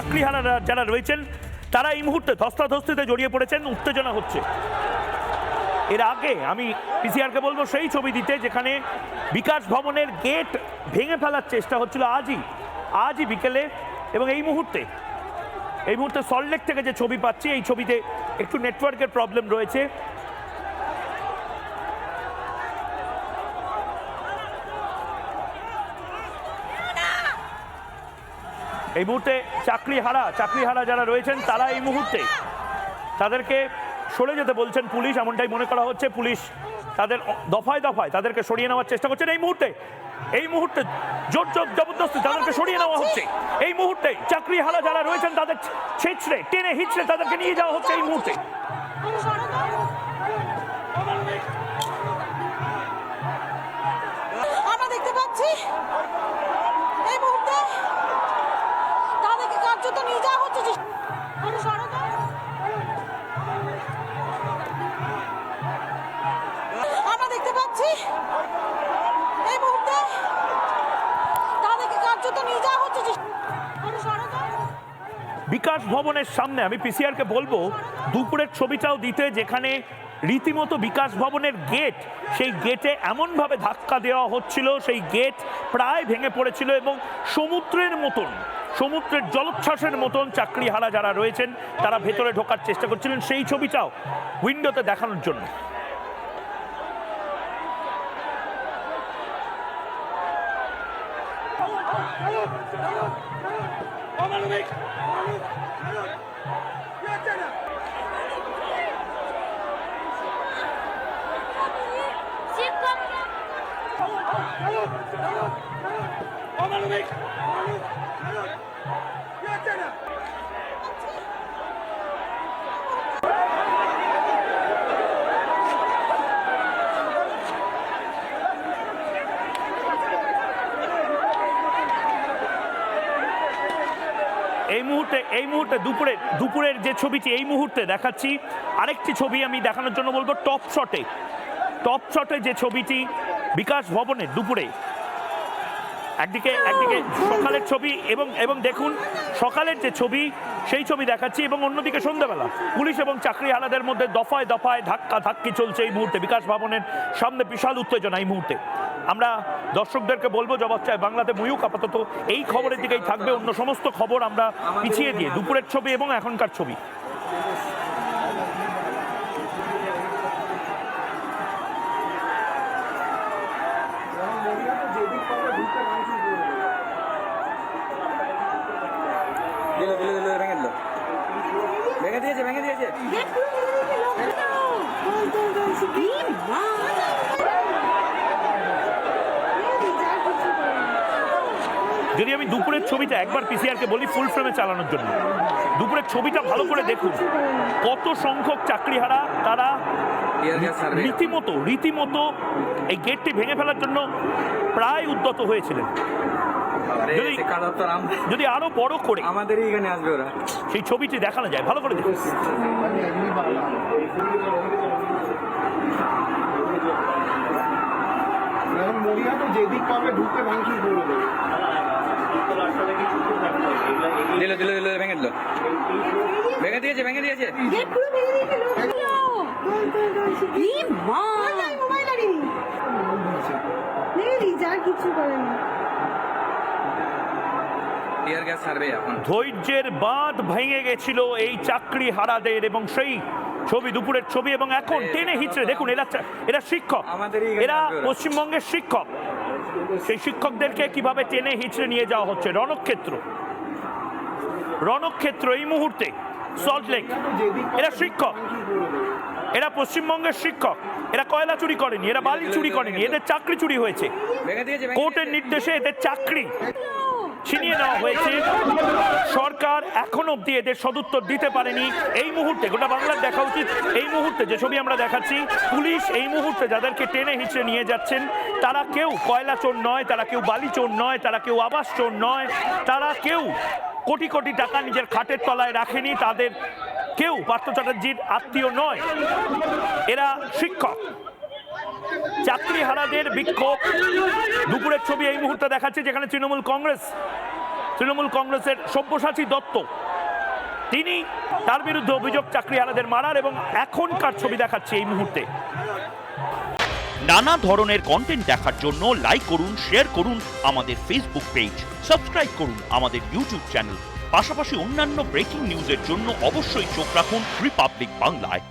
চাকরিহারা যারা রয়েছেন, তারা এই মুহূর্তে ধস্তাধস্তিতে জড়িয়ে পড়েছেন, উত্তেজনা হচ্ছে। এর আগে আমি পিসিআরকে বলব, সেই ছবি দিতে যেখানে বিকাশ ভবনের গেট ভেঙে ফেলার চেষ্টা হচ্ছিল আজই আজই বিকেলে এবং এই মুহূর্তে এই মুহূর্তে সল্টলেক থেকে যে ছবি পাচ্ছি, এই ছবিতে একটু নেটওয়ার্কের প্রবলেম রয়েছে। এই মুহূর্তে চাকরি হারা চাকরি হারা যারা রয়েছেন, তারা এই মুহূর্তে তাদেরকে সরে যেতে বলছেন পুলিশ, এমনটাই মনে করা হচ্ছে। পুলিশ তাদের দফায় দফায় তাদেরকে সরিয়ে নেওয়ার চেষ্টা করছেন। এই মুহূর্তে এই মুহূর্তে জোর জোর জবরদস্তি তাদেরকে সরিয়ে নেওয়া হচ্ছে। এই মুহূর্তে চাকরি হারা যারা রয়েছেন, তাদের ছেঁচড়ে, টেনে হিচড়ে তাদেরকে নিয়ে যাওয়া হচ্ছে এই মুহূর্তে। আমরা দেখতে পাচ্ছি বিকাশ ভবনের সামনে, আমি পিসিআরকে বলব, দুপুরের ছবিটাও দিতে, যেখানে রীতিমতো বিকাশ ভবনের গেট সেই গেটে এমনভাবে ধাক্কা দেওয়া হচ্ছিল, সেই গেট প্রায় ভেঙে পড়েছিল এবং সমুদ্রের মতন, সমুদ্রের জলোচ্ছ্বাসের মতন চাকরিহারা যারা রয়েছেন, তারা ভেতরে ঢোকার চেষ্টা করছিলেন সেই ছবিটাও উইন্ডোতে দেখানোর জন্য। Come on, Luke! Come on, Luke! Come on, Luke! Come on, Luke! মুহূর্তে, এই মুহূর্তে দুপুরে দুপুরের যে ছবিটি, এই মুহূর্তে দেখাচ্ছি। আরেকটি ছবি আমি দেখানোর জন্য বলব টপ শটে। টপ শটে যে ছবিটি বিকাশ ভবনে দুপুরে। একদিকে একদিকে সকালের ছবি এবং এবং দেখুন সকালের যে ছবি, সেই ছবি দেখাচ্ছি এবং অন্যদিকে সন্ধ্যাবেলা পুলিশ এবং চাকরি আলাদের মধ্যে দফায় দফায় ধাক্কা ধাক্কি চলছে এই মুহূর্তে। বিকাশ ভবনের সামনে বিশাল উত্তেজনা এই মুহূর্তে। আমরা দর্শকদেরকে বলব, জবাব চাই বাংলাতে ময়ূক আপাতত এই খবরের দিকেই থাকবে। অন্য সমস্ত খবর আমরা পিছিয়ে দিয়ে দুপুরের ছবি এবং এখনকার ছবি। দিল দিল দিল ভেঙে দিল। ভেঙে দিয়েছে ভেঙে দিয়েছে। যদি আমি দুপুরের ছবিটা একবার পিসিআরকে বলি ফুল ফ্রেমে চালানোর জন্য। দুপুরের ছবিটা ভালো করে দেখুন। কত সংখ্যক চাকরিহারা তারা রীতিমতো রীতিমতো এই গেটটি ভেঙে ফেলার জন্য প্রায় উদ্যত হয়েছিলেন। যদি- শিক্ষা দপ্তর যদি আরও বড় করে আমাদেরই এখানে আসবে ওরা। সেই ছবিটি দেখানো যায় ভালো করে দেখুন। এখন মরিয়া তো যেদিক পাবে ঢুকতে ভাঙচুর করে দেবে। দিল দিল দিল ভেঙে দিল। ভেঙে দিয়েছে ভেঙে দিয়েছে। কিছু সার্ভে এখন ধৈর্যের বাঁধ ভেঙে গেছিল এই চাকরি হারাদের এবং সেই ছবি দুপুরের ছবি এবং এখন টেনে হিচড়ে। দেখুন এরা এরা শিক্ষক। এরা পশ্চিমবঙ্গের শিক্ষক। সেই শিক্ষকদেরকে কীভাবে টেনে হিচড়ে নিয়ে যাওয়া হচ্ছে? রণক্ষেত্র। রণক্ষেত্র এই মুহূর্তে সল্টলেক এরা শিক্ষক। এরা পশ্চিমবঙ্গের শিক্ষক। এরা কয়লা চুরি করেনি এরা বালি চুরি করেনি এদের চাকরি চুরি হয়েছে। কোর্টের নির্দেশে এদের চাকরি। ছিনিয়ে নেওয়া হয়েছে। সরকার এখন অব্দি এদের সদুত্তর দিতে পারেনি। এই মুহূর্তে গোটা বাংলার দেখা উচিত। এই মুহূর্তে যে ছবি আমরা দেখাচ্ছি, পুলিশ এই মুহূর্তে যাদেরকে টেনে হিচড়ে নিয়ে যাচ্ছেন, তারা কেউ কয়লা চোর নয়, তারা কেউ বালি চোর নয়, তারা কেউ আবাস চোর নয়, তারা কেউ কোটি কোটি টাকা নিজের খাটের তলায় রাখেনি, তাদের কেউ পার্থ চ্যাটার্জির আত্মীয় নয়। এরা শিক্ষক। চাকরি হারাদের বিক্ষোভ। দুপুরের ছবি এই মুহূর্তে দেখাচ্ছে যেখানে তৃণমূল কংগ্রেস, তৃণমূল কংগ্রেসের সব্যসাচী দত্ত। তিনি তার বিরুদ্ধে অভিযোগ চাকরিহারাদের মারার এবং এখনকার ছবি দেখাচ্ছে এই মুহূর্তে। নানা ধরনের কন্টেন্ট দেখার জন্য লাইক করুন শেয়ার করুন আমাদের ফেসবুক পেজ সাবস্ক্রাইব করুন আমাদের ইউটিউব চ্যানেল পাশাপাশি অন্যান্য ব্রেকিং নিউজের জন্য অবশ্যই চোখ রাখুন রিপাবলিক বাংলায়